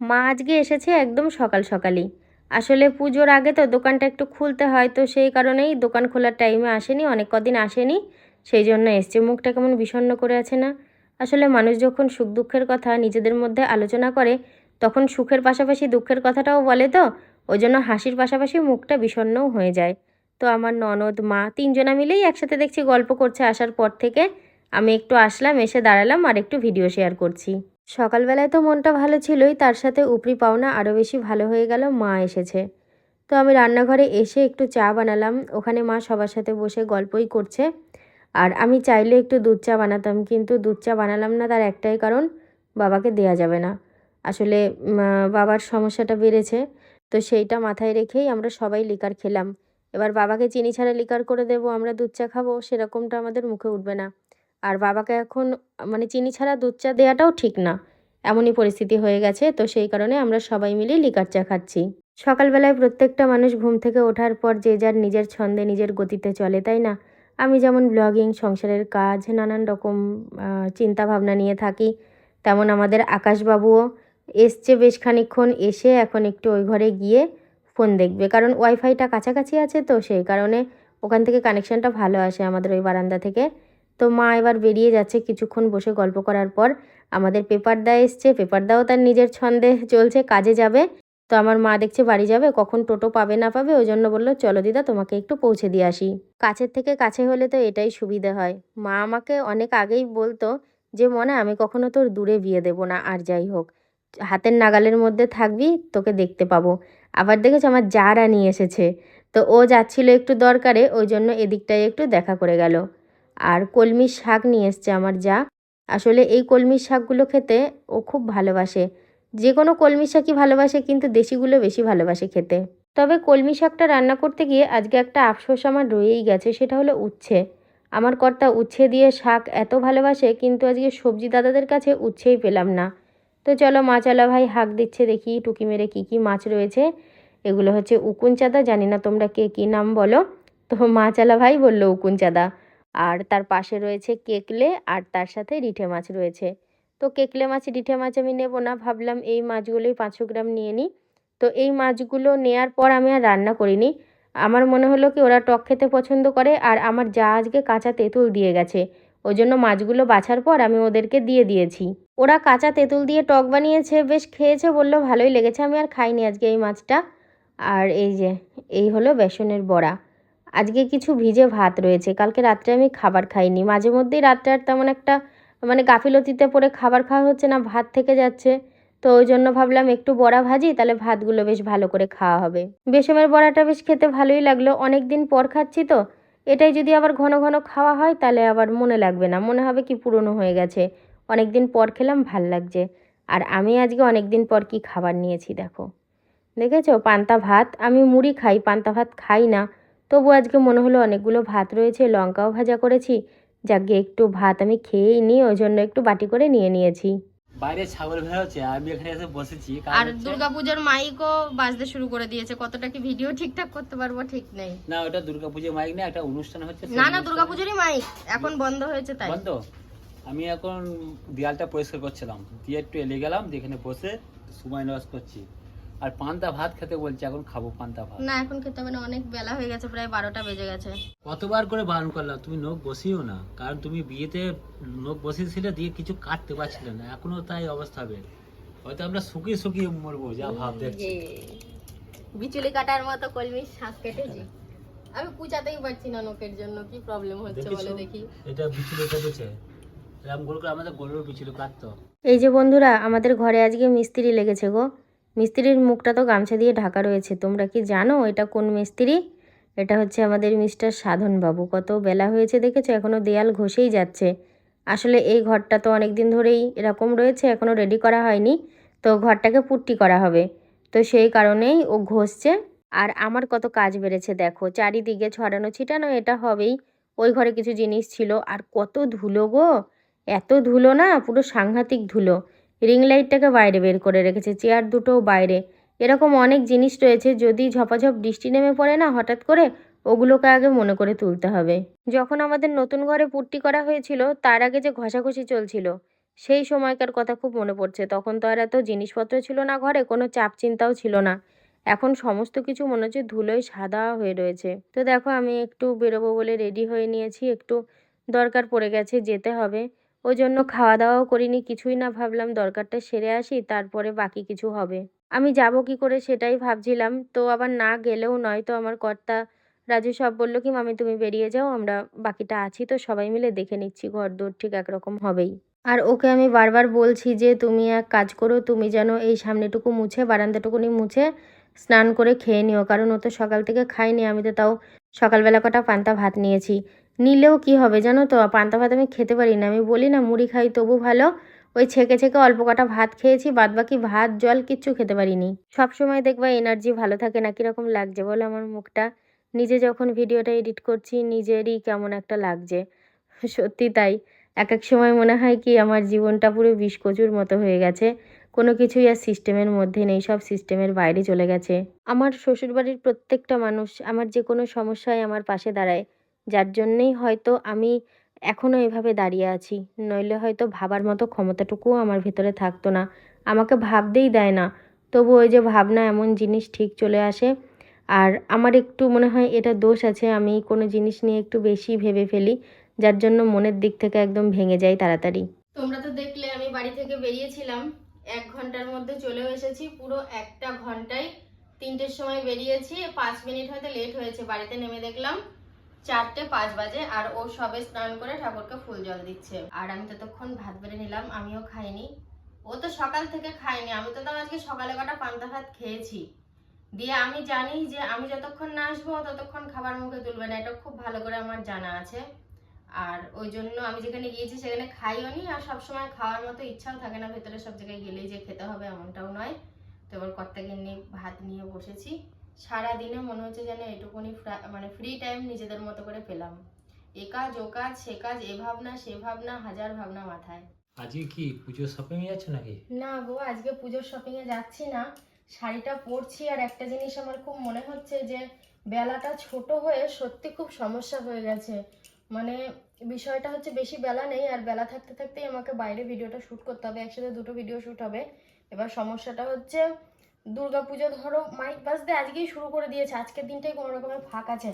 মা আজকে এসেছে একদম সকাল সকালই। আসলে পুজোর আগে তো দোকানটা একটু খুলতে হয়, তো সেই কারণেই দোকান খোলার টাইমে আসেনি, অনেক কদিন আসেনি, সেই জন্য এসছে। মুখটা কেমন বিষণ্ণ করে আছে না? আসলে মানুষ যখন সুখ দুঃখের কথা নিজেদের মধ্যে আলোচনা করে, তখন সুখের পাশাপাশি দুঃখের কথাটাও বলে তো, ওই জন্য হাসির পাশাপাশি মুখটা বিষণ্ণও হয়ে যায়। তো আমার ননদ, মা তিনজনা মিলেই একসাথে দেখছি গল্প করছে। আসার পর থেকে আমি একটু আসলাম, এসে দাঁড়ালাম আর একটু ভিডিও শেয়ার করছি। সকালবেলায় তো মনটা ভালো ছিলই, তার সাথে উপরি পাওনা আরও বেশি ভালো হয়ে গেল, মা এসেছে। তো আমি রান্নাঘরে এসে একটু চা বানালাম, ওখানে মা সবার সাথে বসে গল্পই করছে। আর আমি চাইলে একটু দুধ চা বানাতাম, কিন্তু দুধ চা বানালাম না তার একটাই কারণ, বাবাকে দেয়া যাবে না। আসলে বাবার সমস্যাটা বেড়েছে, তো সেইটা মাথায় রেখেই আমরা সবাই লিকার খেলাম। এবার বাবাকে চিনি ছাড়া লিকার করে দেবো, আমরা দুধ চা খাব, সেরকমটা আমাদের মুখে উঠবে না। আর বাবাকে এখন মানে চিনি ছাড়া দুধ চা দেওয়াটাও ঠিক না। এমনই পরিস্থিতি হয়ে গেছে, তো সেই কারণে আমরা সবাই মিলে লিকার চা খাচ্ছি। সকালবেলায় প্রত্যেকটা মানুষ ঘুম থেকে ওঠার পর যে যার নিজের ছন্দে নিজের গতিতে চলে, তাই না? আমি যেমন ব্লগিং সংসারের কাজ, নানান রকম চিন্তা ভাবনা নিয়ে থাকি, তেমন আমাদের আকাশবাবুও এসছে বেশ খানিকক্ষণ, এসে এখন একটু ওই ঘরে গিয়ে ফোন দেখবে। কারণ ওয়াইফাইটা কাছাকাছি আছে তো, সেই কারণে ওখান থেকে কানেকশনটা ভালো আসে আমাদের ওই বারান্দা থেকে। তো মা এবার বেরিয়ে যাচ্ছে কিছুক্ষণ বসে গল্প করার পর। আমাদের পেপারদা এসছে, পেপার দাও তার নিজের ছন্দে চলছে, কাজে যাবে। তো আমার মা দেখছে বাড়ি যাবে, কখন টোটো পাবে না পাবে, ওই জন্য বলল, চলো দিদা, তোমাকে একটু পৌঁছে দিয়ে আসি। কাছের থেকে কাছে হলে তো এটাই সুবিধে হয়। মা আমাকে অনেক আগেই বলতো যে, মনে, আমি কখনো তোর দূরে বিয়ে দেবো না, আর যাই হোক। হাতের নাগালের মধ্যে থাকবি, তোকে দেখতে পাবো। আবার দেখেছ, আমার যারা নিয়ে এসেছে। তো ও যাচ্ছিল একটু দরকারে, ওই জন্য এদিকটায় একটু দেখা করে গেল। আর কলমির শাক নিয়ে এসছে আমার যা। আসলে এই কলমির শাকগুলো খেতে ও খুব ভালোবাসে। যে কোনো কলমি শাকই ভালোবাসে, কিন্তু দেশিগুলো বেশি ভালোবাসে খেতে। তবে কলমি শাকটা রান্না করতে গিয়ে আজকে একটা আফসোস আমার রয়েই গেছে, সেটা হলো উচ্ছে। আমার কর্তা উচ্ছে দিয়ে শাক এত ভালোবাসে, কিন্তু আজকে সবজি দাদাদের কাছে উচ্ছেই পেলাম না। তো চলো মাছালা ভাই, হাঁক দিচ্ছে দেখি, টুকি মেরে কী কী মাছ রয়েছে। এগুলো হচ্ছে উকুন চাঁদা, জানি না তোমরা কে কী নাম বলো। তো মাছালা ভাই, বলল উকুন চাঁদা। আর তার পাশে রয়েছে কেকলে আর তার সাথে রিঠে মাছ রয়েছে। তো কেকলে মাছ, রিঠে মাছ আমি নেব না, ভাবলাম এই মাছগুলোই পাঁচশো গ্রাম নিয়ে নিই। তো এই মাছগুলো নেয়ার পর আমি আর রান্না করিনি। আমার মনে হলো কি ওরা টক খেতে পছন্দ করে আর আমার যা আজকে কাঁচা তেঁতুল দিয়ে গেছে। ওই জন্য মাছগুলো বাছার পর আমি ওদেরকে দিয়ে দিয়েছি। ওরা কাঁচা তেঁতুল দিয়ে টক বানিয়েছে, বেশ খেয়েছে, বলল ভালোই লেগেছে, আমি আর খাইনি আজকে এই মাছটা। আর এই যে, এই হলো বেসনের বড়া। আজকে কিছু ভিজে ভাত রয়েছে। কালকে রাত্রে আমি খাবার খাইনি। মাঝে মধ্যেই রাত্রে আর তেমন একটা মানে গাফিলতিতে পড়ে খাবার খাওয়া হচ্ছে না, ভাত থেকে যাচ্ছে। তো ওই জন্য ভাবলাম একটু বড়া ভাজি, তাহলে ভাতগুলো বেশ ভালো করে খাওয়া হবে। বেসমের বড়াটা বেশ খেতে ভালোই লাগল। অনেক দিন পর খাচ্ছি তো। এটাই যদি আবার ঘন ঘন খাওয়া হয়, তাহলে আবার মনে লাগবে না। মনে হবে কি পুরনো হয়ে গেছে। অনেক দিন পর খেলাম, ভালো লাগছে। আর আমি আজকে অনেক দিন পর কি খাবার নিয়েছি, দেখো। দেখেছ? পান্তা ভাত। আমি মুড়ি খাই, পান্তা ভাত খাই না। তবু আজকে মনে হলো অনেকগুলো ভাত রয়েছে লঙ্কাও ভাজা করেছি। যাকে একটু ভাত আমি খেয়েই নিই ওই জন্য একটু বাটি করে নিয়ে নিয়েছি। বাইরে ছাগল বেরোচ্ছে আমি এখানে এসে বসেছি আর হচ্ছে- দুর্গাপূজার মাইকও বাজতে শুরু করে দিয়েছে কতটা কি ভিডিও ঠিকঠাক করতে পারব ঠিক নেই। না ওটা দুর্গাপুজো মাইক না একটা অনুষ্ঠান হচ্ছে না না দুর্গাপূজারই মাইক এখন বন্ধ হয়েছে তাই। বন্ধ? আমি এখন দেয়ালটা পরিষ্কার করছিলাম দিয়ে একটু এলে গেলাম দিয়ে এখানে বসে সময় নষ্ট করছি। আর পান্তা ভাত খেতে বলছি এখন খাব পান্তা ভাত। না এখন খেতে হবে না অনেক বেলা হয়ে গেছে প্রায় বারোটা বেজে গেছে। কতবার করে বারণ করলাম তুমি নখ বসিও না কারণ তুমি বিয়েতে নখ বসিয়েছিলে দিয়ে কিছু কাটতে পারছিলে না এখনও তাই অবস্থা হবে। হয়তো আমরা শুকিয়ে শুকিয়ে মরবো যা ভাব দেখছি। বিচুলি কাটার মতো কলমি শাক কেটেছি। আমি কুচাতেই পারছি না নোকের জন্য কি প্রবলেম হচ্ছে বলে দেখেছ? দেখি। এটা বিচুলে কেটেছে। এরকম গোল করে আমাদের গরুর বিচুলে কাটতো। এই যে বন্ধুরা আমাদের ঘরে আজকে মিস্ত্রি লেগেছে গো। মিস্ত্রির মুখটা তো গামছা দিয়ে ঢাকা রয়েছে। তোমরা কি জানো এটা কোন মিস্ত্রি? এটা হচ্ছে আমাদের মিস্টার সাধন বাবু কত বেলা হয়েছে দেখেছ? এখনও দেয়াল ঘষেই যাচ্ছে। আসলে এই ঘরটা তো অনেক দিন ধরেই এরকম রয়েছে এখনও রেডি করা হয়নি। তো ঘরটাকে পুট্টি করা হবে। তো সেই কারণেই ও ঘষছে। আর আমার কত কাজ বেড়েছে দেখো। চারিদিকে ছড়ানো ছিটানো এটা হবেই। ওই ঘরে কিছু জিনিস ছিল। আর কত ধুলো গো! এত ধুলো না, পুরো সাংঘাতিক ধুলো। রিং লাইটটাকে বাইরে বের করে রেখেছে, চেয়ার দুটোও বাইরে। এরকম অনেক জিনিস রয়েছে, যদি ঝপাঝপ বৃষ্টি নেমে পড়ে না হঠাৎ করে, ওগুলোকে আগে মনে করে তুলতে হবে। যখন আমাদের নতুন ঘরে পুট্টি করা হয়েছিল, তার আগে যে ঘষাঘষি চলছিল, সেই সময়কার কথা খুব মনে পড়ছে। তখন তো আর এত জিনিসপত্র ছিল না ঘরে, কোনো চাপ চিন্তাও ছিল না। এখন সমস্ত কিছু মনে হচ্ছে ধুলোয় সাদা হয়ে রয়েছে। তো দেখো, আমি একটু বেরোবো বলে রেডি হয়ে নিয়েছি, একটু দরকার পড়ে গেছে, যেতে হবে। ওই জন্য খাওয়া দাওয়াও করিনি, কিছুই না ভাবলাম দরকারটা সেরে আসি, তারপরে বাকি কিছু হবে। আমি যাব কি করে সেটাই ভাবছিলাম, তো আবার না গেলেও নয় তো আমার কর্তা রাজু সব বলল কি, মামি, তুমি বেরিয়ে যাও, আমরা বাকিটা আছি তো সবাই মিলে দেখে নিচ্ছি ঘর দৌড় ঠিক একরকম হবেই। আর ওকে আমি বারবার বলছি যে, তুমি এক কাজ করো, তুমি যেন এই সামনেটুকু মুছে, বারান্দাটুকুনি মুছে স্নান করে খেয়ে নিও, কারণ ও তো সকাল থেকে খাইনি আমি তো তাও সকালবেলা কটা পান্তা ভাত নিয়েছি। নিলেও কি হবে জানো তো? পান্তা ভাত আমি খেতে পারি না। আমি বলি না, মুড়ি খাই তবু ভালো। ওই ছেঁকে ছেঁকে অল্প কটা ভাত খেয়েছি বাদ বাকি ভাত, জল কিচ্ছু খেতে পারিনি। সব সময় দেখবা এনার্জি ভালো থাকে না, কীরকম লাগছে বলো আমার মুখটা? নিজে যখন ভিডিওটা এডিট করছি, নিজেরই কেমন একটা লাগছে। সত্যি তাই। এক এক সময় মনে হয় কি আমার জীবনটা পুরো বিষকচুর মতো হয়ে গেছে। কোনো কিছুই আর সিস্টেমের মধ্যে নেই, সব সিস্টেমের বাইরে চলে গেছে। আমার শ্বশুরবাড়ির প্রত্যেকটা মানুষ আমার যে কোনো সমস্যায় আমার পাশে দাঁড়ায়। যার জন্যেই হয়তো আমি এখনও এভাবে দাঁড়িয়ে আছি। নইলে হয়তো ভাবার মতো ক্ষমতাটুকুও আমার ভেতরে থাকতো না। আমাকে ভাবতেই দেয় না। তবু ওই যে ভাবনা এমন জিনিস ঠিক চলে আসে। আর আমার একটু মনে হয় এটা দোষ আছে, আমি কোনো জিনিস নিয়ে একটু বেশি ভেবে ফেলি, যার জন্য মনের দিক থেকে একদম ভেঙে যায় তাড়াতাড়ি। তোমরা তো দেখলে আমি বাড়ি থেকে বেরিয়েছিলাম। এক ঘণ্টার মধ্যে চলেও এসেছি, পুরো একটা ঘন্টায়। তিনটের সময় বেরিয়েছি, পাঁচ মিনিট হয়তো লেট হয়েছে, বাড়িতে নেমে দেখলাম। চারটে পাঁচ বাজে আর ও সবে স্নান করে ঠাকুরকে ফুল জল দিচ্ছে। আর আমি ততক্ষণ ভাত বেড়ে নিলাম, আমিও খাইনি। ও তো সকাল থেকে খাইনি আমি তো আজকে সকালে কটা পান্তা ভাত খেয়েছি। দিয়ে আমি জানি যে আমি যতক্ষণ না আসব ততক্ষণ খাবার মুখে তুলবে না, এটা খুব ভালো করে আমার জানা আছে। আর ওই জন্য আমি যেখানে গিয়েছি সেখানে খাইও নি, আর সবসময় খাওয়ার মতো ইচ্ছাও থাকে না, ভেতরে সব জায়গায় গেলেই যে খেতে হবে এমনটাও নয়। তো এবার কর্তাকে নিয়ে ভাত নিয়ে বসেছি। সারা দিনে মনে হচ্ছে যেন এটুকুনি মানে ফ্রি টাইম নিজেদের মতো করে পেলাম। এ কাজ ও কাজ সে কাজ এ ভাবনা সে ভাবনা হাজার ভাবনা মাথায়। আজকে কি পুজো শপিং এ যাচ্ছ নাকি? না গো আজকে পুজোর শপিং এ যাচ্ছি না। শাড়িটা পরছি আর একটা জিনিস আমার খুব মনে হচ্ছে যে বেলাটা ছোট হয়ে সত্যি খুব সমস্যা হয়ে গেছে। মানে বিষয়টা হচ্ছে বেশি বেলা নেই আর বেলা থাকতে থাকতেই আমাকে বাইরে ভিডিওটা শ্যুট করতে হবে একসাথে দুটো ভিডিও শ্যুট হবে। এবার সমস্যাটা হচ্ছে পুজো ধরো মাইক বাজতে আজকেই শুরু করে দিয়েছে। আজকের দিনটাই কোনো রকমের ফাঁক আছে।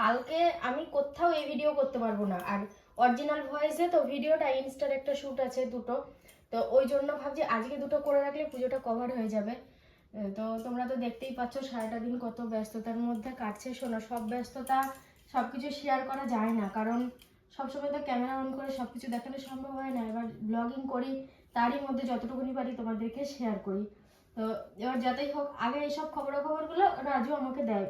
কালকে আমি কোথাও এই ভিডিও করতে পারব না। আর অরিজিনাল ভয়েসে তো ভিডিওটা ইনস্টার একটা শ্যুট আছে দুটো। তো ওই জন্য ভাবছি আজকে দুটো করে রাখলে পুজোটা কভার হয়ে যাবে। তো তোমরা তো দেখতেই পাচ্ছ সারাটা দিন কত ব্যস্ততার মধ্যে কাটছে। শোনো, সব ব্যস্ততা সব কিছু শেয়ার করা যায় না। কারণ সবসময় তো ক্যামেরা অন করে সব কিছু দেখানো সম্ভব হয় না। এবার ব্লগিং করি, তারই মধ্যে যতটুকুনি পারি তোমাদেরকে শেয়ার করি। তো এবার যাতেই হোক, আগে এইসব খবরাখবরগুলো রাজু আমাকে দেয়।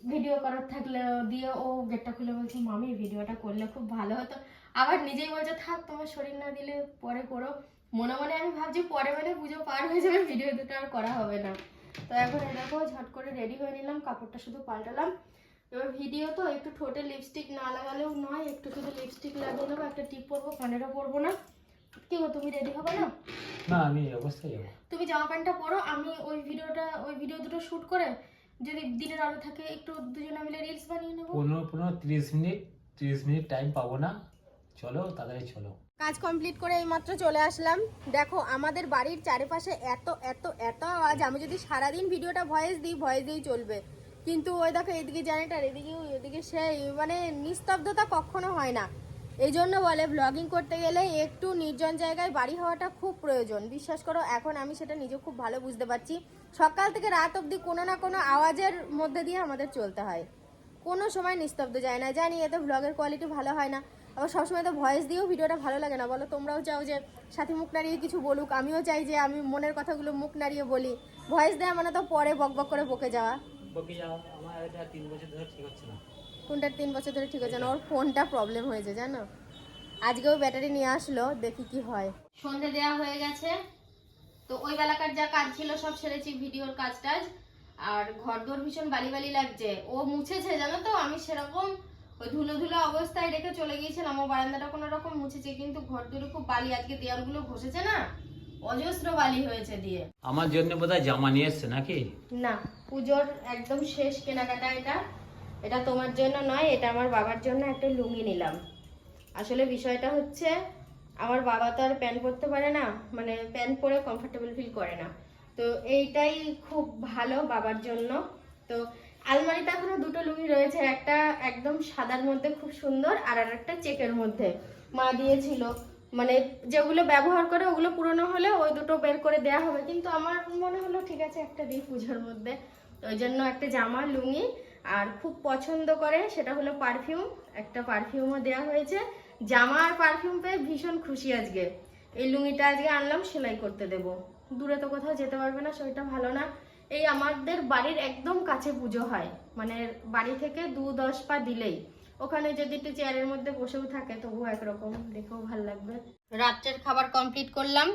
ভিডিও করার থাকলে দিয়ে ও গেটটা খুলে বলছে, মামি, ভিডিওটা করলে খুব ভালো হতো। আবার নিজেই বলছে, থাক, তোমার শরীর না দিলে পরে করো। মনে মনে আমি ভাবছি, পরে মানে পুজো পার হয়ে যাবে, ভিডিও দুটো আর করা হবে না। তো এখন দেখো, ঝট করে রেডি হয়ে নিলাম, কাপড়টা শুধু পাল্টালাম। এবার ভিডিও তো একটু ঠোঁটে লিপস্টিক না লাগালেও নয়, একটু শুধু লিপস্টিক লাগিয়ে নেব, একটা টিপ পরবো কানেরও পরবো না। কি গো তুমি রেডি হবে না? না আমি এই অবস্থায় যাব। তুমি জামা প্যান্টটা পরো আমি ওই ভিডিওটা ওই ভিডিও দুটো শুট করে যদি দিনের আলো থাকে একটু দুজনে মিলে রিলস বানিয়ে নেব। পনেরো পনেরো তিরিশ মিনিট তিরিশ মিনিট টাইম পাবো না। চলো তাড়াতাড়ি চলো। কাজ কমপ্লিট করে এইমাত্র চলে আসলাম। দেখো আমাদের বাড়ির চারিপাশে এত এত এত আওয়াজ। আমি যদি সারাদিন ভিডিওটা ভয়েস দিই ভয়েস দিয়েই চলবে। কিন্তু ওই দেখো এদিকে জেনারেটার এদিকে এদিকে সেই মানে নিস্তব্ধতা কখনো হয় না। এই জন্য বলে ব্লগিং করতে গেলে একটু নির্জন জায়গায় বাড়ি হওয়াটা খুব প্রয়োজন। বিশ্বাস করো, এখন আমি সেটা নিজে খুব ভালো বুঝতে পারছি। সকাল থেকে রাত অবধি কোনো না কোনো আওয়াজের মধ্যে দিয়ে আমাদের চলতে হয়। কোনো সময় নিস্তব্ধ যায় না। জানি এতে ব্লগের কোয়ালিটি ভালো হয় না। আবার সবসময় তো ভয়েস দিয়েও ভিডিওটা ভালো লাগে না। বলো, তোমরাও চাও যে সাথী মুখ নাড়িয়ে কিছু বলুক। আমিও চাই যে আমি মনের কথাগুলো মুখ নাড়িয়ে বলি। ভয়েস দেওয়া মানে তো পরে বক বক করে বকে যাওয়া। বকে যাও আমার এটা তিন বছর ধরে ঠিক হচ্ছে না। কোনটার তিন বছর ধরে ঠিক হচ্ছে না ওর ফোনটা প্রবলেম হয়েছে জানো? আজকেও ব্যাটারি নিয়ে আসলো দেখি কি হয়। সন্ধে দেওয়া হয়ে গেছে। তো ওই বেলাকার যা কাজ ছিল সব সেরেছি ভিডিওর কাজ টাজ আর ঘর দোর ভীষণ বালি বালি লাগছে। ও মুছেছে জানো তো? আমি সেরকম ওই ধুলো ধুলো অবস্থায় রেখে চলে গিয়েছিলাম। ও বারান্দাটা কোনো রকম মুছেছে কিন্তু ঘর দোরে খুব বালি। আজকে দেয়ালগুলো ঘষেছে না? অজস্র বালি হয়েছে দিয়ে। আমার জন্য বোধহয় জামা নিয়ে এসছে নাকি? না পুজোর একদম শেষ কেনাকাটা এটা। এটা তোমার জন্য নয়, এটা আমার বাবার জন্য একটা লুঙ্গি নিলাম। আসলে বিষয়টা হচ্ছে, আমার বাবা তো আর প্যান্ট পরতে পারে না মানে প্যান্ট পরে কমফোর্টেবল ফিল করে না। তো এইটাই খুব ভালো বাবার জন্য। তো আলমারিতে এখনও দুটো লুঙ্গি রয়েছে, একটা একদম সাদার মধ্যে খুব সুন্দর, আর আর একটা চেকের মধ্যে। মা দিয়েছিল মানে যেগুলো ব্যবহার করে ওগুলো পুরনো হলে ওই দুটো বের করে দেয়া হবে। কিন্তু আমার মনে হলো, ঠিক আছে, একটা দিই পুজোর মধ্যে। ওই জন্য একটা জামা, লুঙ্গি আর খুব পছন্দ করে, সেটা হলো পারফিউম একটা পারফিউমও দেওয়া হয়েছে। জামা আর পারফিউম পেয়ে ভীষণ খুশি আজকে। এই লুঙ্গিটা আজকে আনলাম, সেলাই করতে দেব। দূরে তো কোথাও যেতে পারবে না শরীরটা ভালো না। এই আমাদের বাড়ির একদম কাছে পুজো হয়। মানে বাড়ি থেকে দু দশ পা দিলেই। ওখানে যদি একটু চেয়ারের মধ্যে বসেও থাকে, তবুও একরকম। দেখেও ভালো লাগবে। রাত্রের খাবার কমপ্লিট করলাম।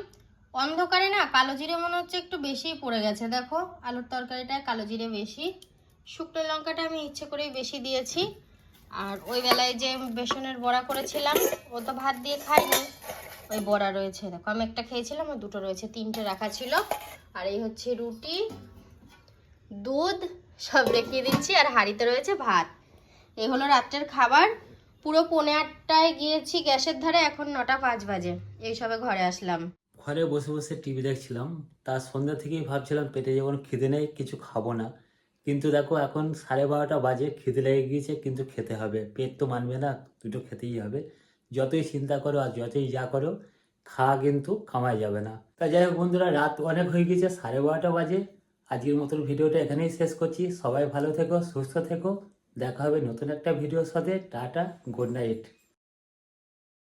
অন্ধকারে না, কালো জিরে মনে হচ্ছে একটু বেশিই পড়ে গেছে। দেখো, আলুর তরকারিটায় কালো জিরে বেশি। শুকনো লঙ্কাটা আমি ইচ্ছে করেই বেশি দিয়েছি। আর ওই বেলায় যে বেসনের বড়া করেছিলাম, ও তো ভাত দিয়ে খাইনি ওই বড়া রয়েছে, দেখো, আমি একটা খেয়েছিলাম, আর দুটো রয়েছে, তিনটে রাখা ছিল। আর এই হচ্ছে রুটি, দুধ, সব রেখে দিচ্ছি, আর হাঁড়িতে রয়েছে ভাত। এই হলো রাত্রের খাবার। পুরো পৌনে আটটায় গিয়েছি গ্যাসের ধারে, এখন নটা পাঁচ বাজে। এই সবে ঘরে আসলাম। ঘরে বসে বসে টিভি দেখছিলাম। তার সন্ধ্যা থেকেই ভাবছিলাম পেটে যখন খিদে নেই, কিছু খাব না। কিন্তু দেখো এখন সাড়ে বারোটা বাজে, খিদে লেগে গিয়েছে, কিন্তু খেতে হবে। পেট তো মানবে না, দুটো খেতেই হবে। যতই চিন্তা করো আর যতই যা করো, খাওয়া কিন্তু কামাই যাবে না। তা যাই হোক বন্ধুরা, রাত অনেক হয়ে গেছে সাড়ে বারোটা বাজে। আজকের মতন ভিডিওটা এখানেই শেষ করছি। সবাই ভালো থেকো, সুস্থ থেকো। দেখা হবে নতুন একটা ভিডিওর সাথে। Tata, good night.